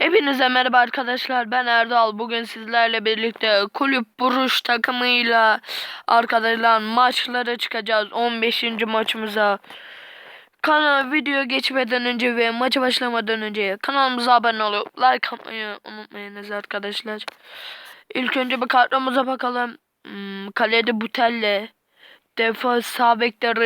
Hepinize merhaba arkadaşlar. Ben Erdal. Bugün sizlerle birlikte kulüp buruş takımıyla arkadaşlar maçlara çıkacağız. 15. maçımıza. Kanala video geçmeden önce ve maça başlamadan önce kanalımıza abone olup like atmayı unutmayınız arkadaşlar. İlk önce bir kadromuza bakalım. Hmm, kalede Butelle, defans sağ bekte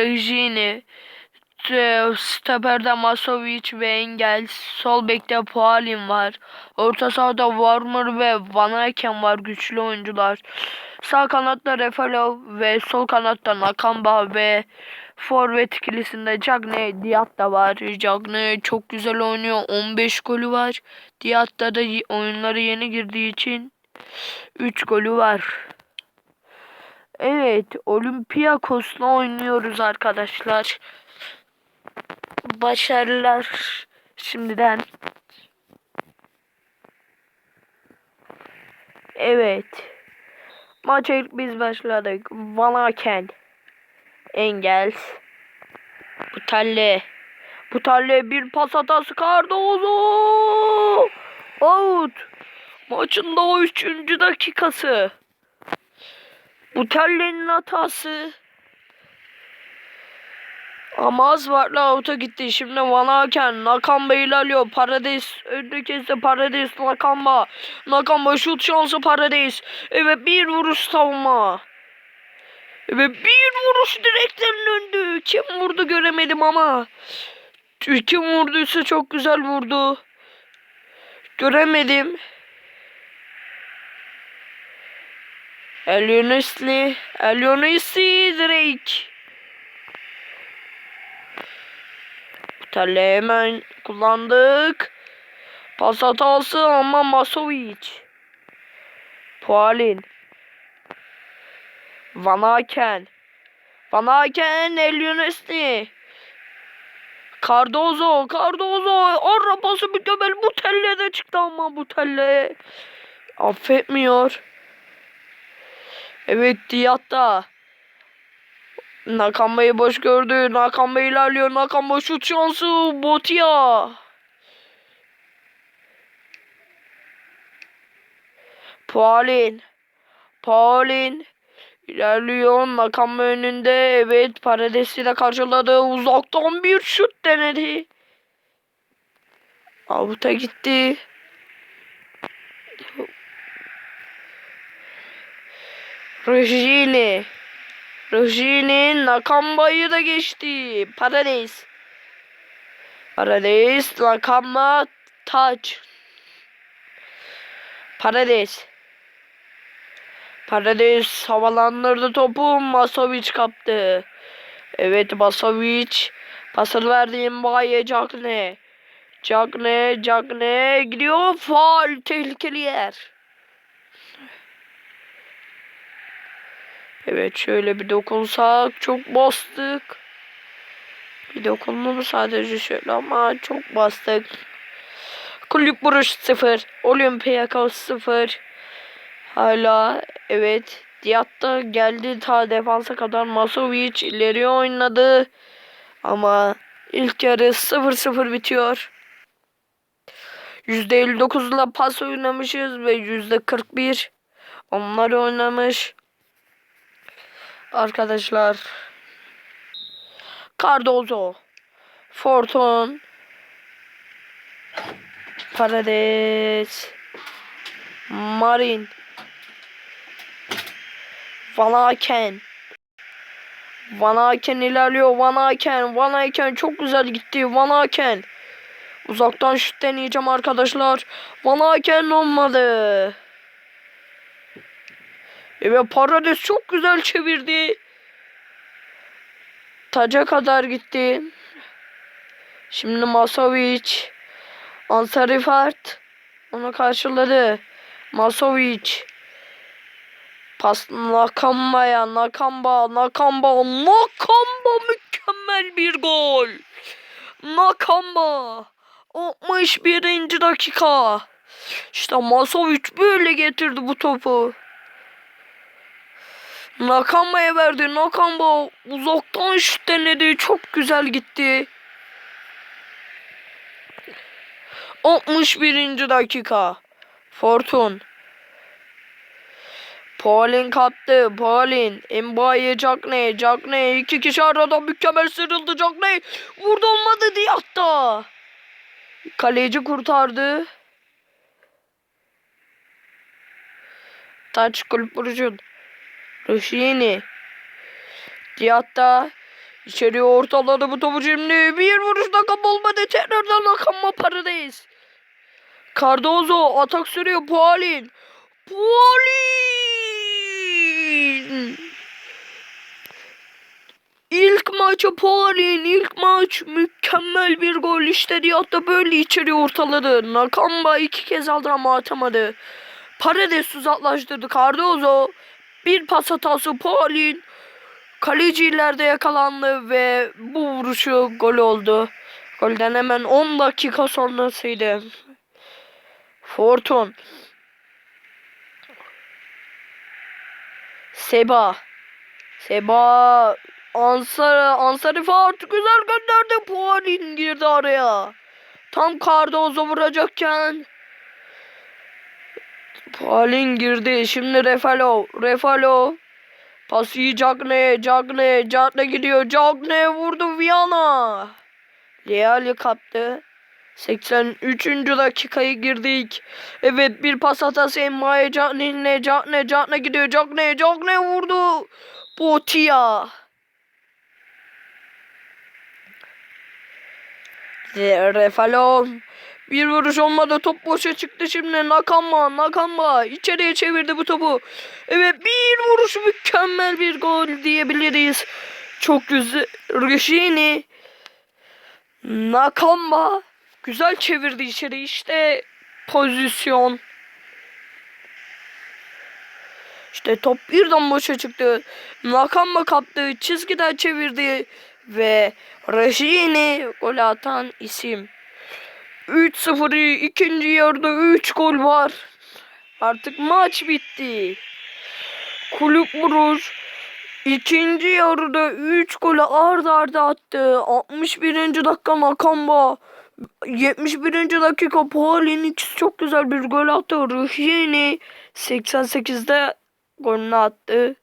Regini, e, Stoperde Masovic ve Engel. Sol bekte Pualin var. Orta sahada Warmer ve Van Eyken var. Güçlü oyuncular. Sağ kanatta Refalov ve sol kanatta Nakamba ve forvet ikilisinde Cagne Diat da var. Cagne çok güzel oynuyor. 15 golü var. Diat'ta da y- oyunları yeni girdiği için 3 golü var. Evet, Olympiakos'la oynuyoruz arkadaşlar başarılar şimdiden. Evet. Maça ilk biz başladık. Van Aken. Engels. Butalle. Butalle bir pas hatası Cardozo. Out. Maçın da o üçüncü dakikası. Butalle'nin hatası. Ama az varla out'a gitti. Şimdi Van Aken Nakamba ilerliyor. Paradis önde kesti. Paradis Nakamba. Nakamba şut şansı Paradis. Evet bir vuruş savunma. Evet bir vuruş direkten döndü. Kim vurdu göremedim ama. Kim vurduysa çok güzel vurdu. Göremedim. Elionisli. Elionisli Drake. Tele hemen kullandık. Pas hatası ama Masovic. Pualin. Van Aken. Van Aken Elionesni. Cardozo. Cardozo. Arra pası mükemmel. Bu telle de çıktı ama bu telle. Affetmiyor. Evet Diatta. Nakamba'yı boş gördü. Nakamba ilerliyor. Nakamba şut şansı. Botia. Paulin. Paulin. ilerliyor. Nakamba önünde. Evet. Parades'i de karşıladı. Uzaktan bir şut denedi. Avuta gitti. Rojini. Rojini Nakamba'yı da geçti. Paradis. Paradis, Nakamba, Taç. Paradis. Paradis havalandırdı topu. Masovic kaptı. Evet Masovic. Pasını verdi Mbaye Cagne. Cagne, Cagne gidiyor. Faul tehlikeli yer. Evet şöyle bir dokunsak çok bastık. Bir dokundu mu sadece şöyle ama çok bastık. Kulüp vuruş 0. Olympiakos 0. Hala evet. Diatta geldi ta defansa kadar Masovic ileri oynadı. Ama ilk yarı 0-0 bitiyor. %59'la pas oynamışız ve %41 onlar oynamış. Arkadaşlar. Cardozo. Forton. Paredes. Marin. Van Aken. Van Aken ilerliyor. Van Aken. Van Aken çok güzel gitti. Van Aken. Uzaktan şut deneyeceğim arkadaşlar. Van Aken olmadı. Evet Paredes çok güzel çevirdi. Taca kadar gitti. Şimdi Masovic. Ansarifart. Onu karşıladı. Masovic. Pas Nakamba'ya. Nakamba. Nakamba. Nakamba mükemmel bir gol. Nakamba. 61. dakika. İşte Masovic böyle getirdi bu topu. Nakamba'ya verdi. Nakamba uzaktan şut denedi. Çok güzel gitti. 61. dakika. Fortun. Paulin kaptı. Paulin. Mbaye Cagney. Cagney. iki kişi arada mükemmel sıyrıldı. Cagney. Vurdu olmadı diye hatta. Kaleci kurtardı. Taç kulüp vurucun. Ruşini. Diyatta. İçeriye ortaladı bu topu şimdi. Bir vuruşta kap olmadı. Tekrardan akanma paradayız. Cardozo atak sürüyor. Paulin. Paulin. İlk maçı Paulin. ilk maç mükemmel bir gol. İşte Diyatta böyle içeriye ortaladı. Nakamba iki kez aldı ama atamadı. Paredes uzaklaştırdı. Cardozo bir pas hatası Paulin. Kaleci ileride yakalandı ve bu vuruşu gol oldu. Golden hemen 10 dakika sonrasıydı. Fortun. Seba. Seba. Ansar, Ansari Fart güzel gönderdi. Paulin girdi araya. Tam Cardozo vuracakken Paulin girdi. Şimdi Refalo. Refalo. Pası Cagne. Cagne. Cagne gidiyor. Cagne vurdu Viana. Leali kaptı. 83. dakikayı girdik. Evet bir pas hatası Emma'ya Cagne'yle Cagne. Cagne gidiyor. Cagne. Cagne vurdu. Botia. Refalo. Bir vuruş olmadı. Top boşa çıktı şimdi. Nakamba. Nakamba. içeriye çevirdi bu topu. Evet bir vuruş mükemmel bir gol diyebiliriz. Çok güzel. Rüşini. Nakamba. Güzel çevirdi içeri. İşte pozisyon. İşte top birden boşa çıktı. Nakamba kaptı. Çizgiden çevirdi. Ve Rashini gol atan isim. 3-0 ikinci yarıda 3 gol var. Artık maç bitti. Kulüp Buruş ikinci yarıda 3 golü ard arda attı. 61. dakika Nakamba. 71. dakika Paulin ikisi çok güzel bir gol attı. Ruhiyeni 88'de golünü attı.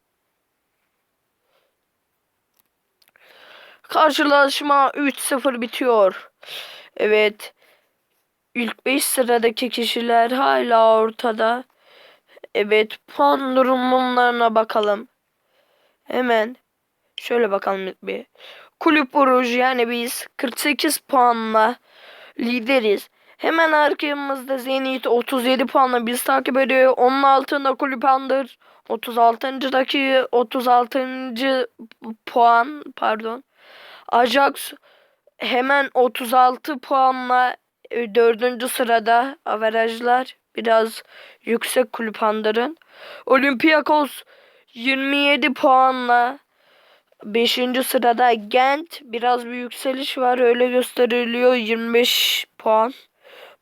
Karşılaşma 3-0 bitiyor. Evet. İlk 5 sıradaki kişiler hala ortada. Evet puan durumlarına bakalım. Hemen şöyle bakalım bir. Kulüp Buruj yani biz 48 puanla lideriz. Hemen arkamızda Zenit 37 puanla biz takip ediyor. Onun altında Kulüp Andır 36.daki 36. puan pardon. Ajax hemen 36 puanla dördüncü sırada averajlar biraz yüksek kulüp Andır'ın. Olympiakos 27 puanla 5. sırada Gent biraz bir yükseliş var öyle gösteriliyor 25 puan.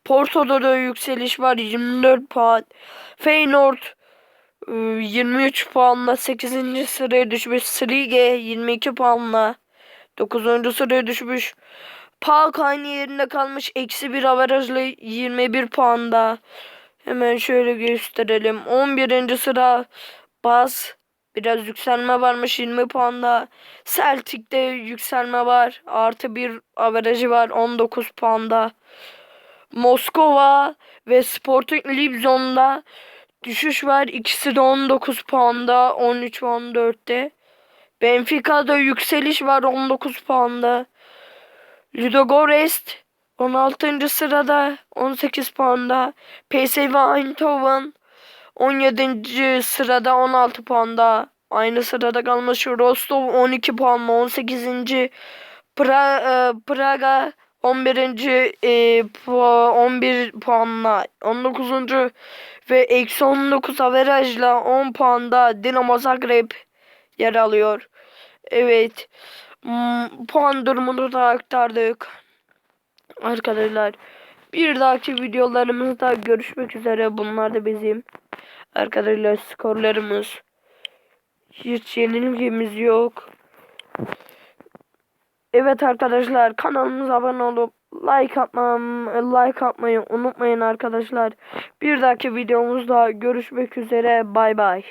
Porto'da da yükseliş var 24 puan. Feyenoord 23 puanla 8. sıraya düşmüş. Srige 22 puanla 9. sıraya düşmüş. Park aynı yerinde kalmış. Eksi bir averajla 21 puanda. Hemen şöyle gösterelim. 11. sıra Baz. Biraz yükselme varmış 20 puanda. Celtic'te yükselme var. Artı bir averajı var 19 puanda. Moskova ve Sporting Lipzon'da düşüş var. İkisi de 19 puanda. 13 ve 14'te. Benfica'da yükseliş var 19 puanda. Ludogorets 16. sırada 18 puanda. PSV Eindhoven 17. sırada 16 puanda. Aynı sırada kalmış Rostov 12 puanla 18. Pra, e, Praga 11. E, pu 11 puanla 19. ve eksi 19 averajla 10 puanda Dinamo Zagreb yer alıyor. Evet. Hmm, puan durumunu da aktardık. Arkadaşlar bir dahaki videolarımızda görüşmek üzere. Bunlar da bizim arkadaşlar skorlarımız. Hiç yenilgimiz yok. Evet arkadaşlar kanalımıza abone olup like atmam like atmayı unutmayın arkadaşlar. Bir dahaki videomuzda görüşmek üzere. Bay bay.